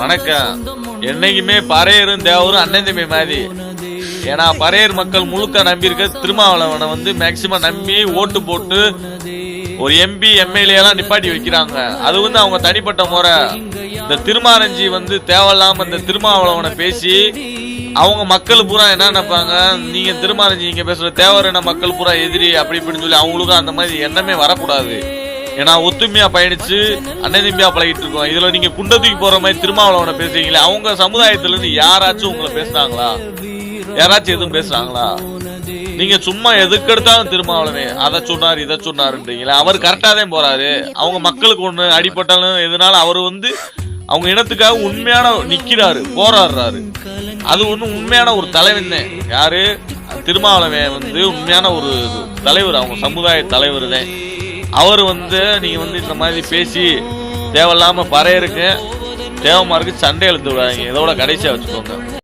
வணக்கம். என்னைக்குமே பறையரும் தேவரும் அண்ணன் தம்பி மாதிரி. ஏன்னா பறையர் மக்கள் முழுக்க நம்பி இருக்க திருமாவளவனை வந்து மேக்சிமம் நம்பி ஓட்டு போட்டு ஒரு எம்பி எம்எல்ஏ எல்லாம் நிப்பாட்டி வைக்கிறாங்க. அது வந்து அவங்க தனிப்பட்ட முறை. இந்த திருமாரஞ்சி வந்து தேவையில்லாம இந்த திருமாவளவனை பேசி அவங்க மக்கள் பூரா என்ன நினைப்பாங்க? நீங்க திருமாரஞ்சி நீங்க பேசுற தேவரான மக்கள் பூரா எதிரி அப்படி இப்படின்னு சொல்லி அவங்களுக்கும் அந்த மாதிரி எண்ணமே வரக்கூடாது. ஏன்னா ஒத்துமையா பயணிச்சு அண்ணன் தம்பியா பழகிட்டு இருக்கோம் இதுல நீங்க குண்டத்துக்கு தூக்கி போற மாதிரி திருமாவளவனை பேசுறீங்களே அவங்க சமுதாயத்துல இருந்து யாராச்சும் உங்களை பேசுனாங்களா யாராச்சும் எதுவும் பேசுறாங்களா? நீங்க சும்மா எதுக்கெடுத்தாலும் திருமாவளவே அதை சொன்னார் இதை சொன்னாருன்றீங்களா. அவர் கரெக்டா தான் போறாரு. அவங்க மக்களுக்கு ஒண்ணு அடிபட்டாலும் எதனால அவர் வந்து அவங்க இனத்துக்காக உண்மையான நிக்கிறாரு போராடுறாரு. அது ஒண்ணு உண்மையான ஒரு தலைவன் தான். யாரு? திருமாவளவன் வந்து உண்மையான ஒரு தலைவர். அவங்க சமுதாய தலைவர் தான். அவர் வந்து நீங்கள் வந்து இந்த மாதிரி பேசி தேவையில்லாமல் பறையிருக்கு தேவமாக இருக்குது சண்டை எழுத்து விடாதீங்க. இதோட கடைசியாக வச்சுக்கோங்க.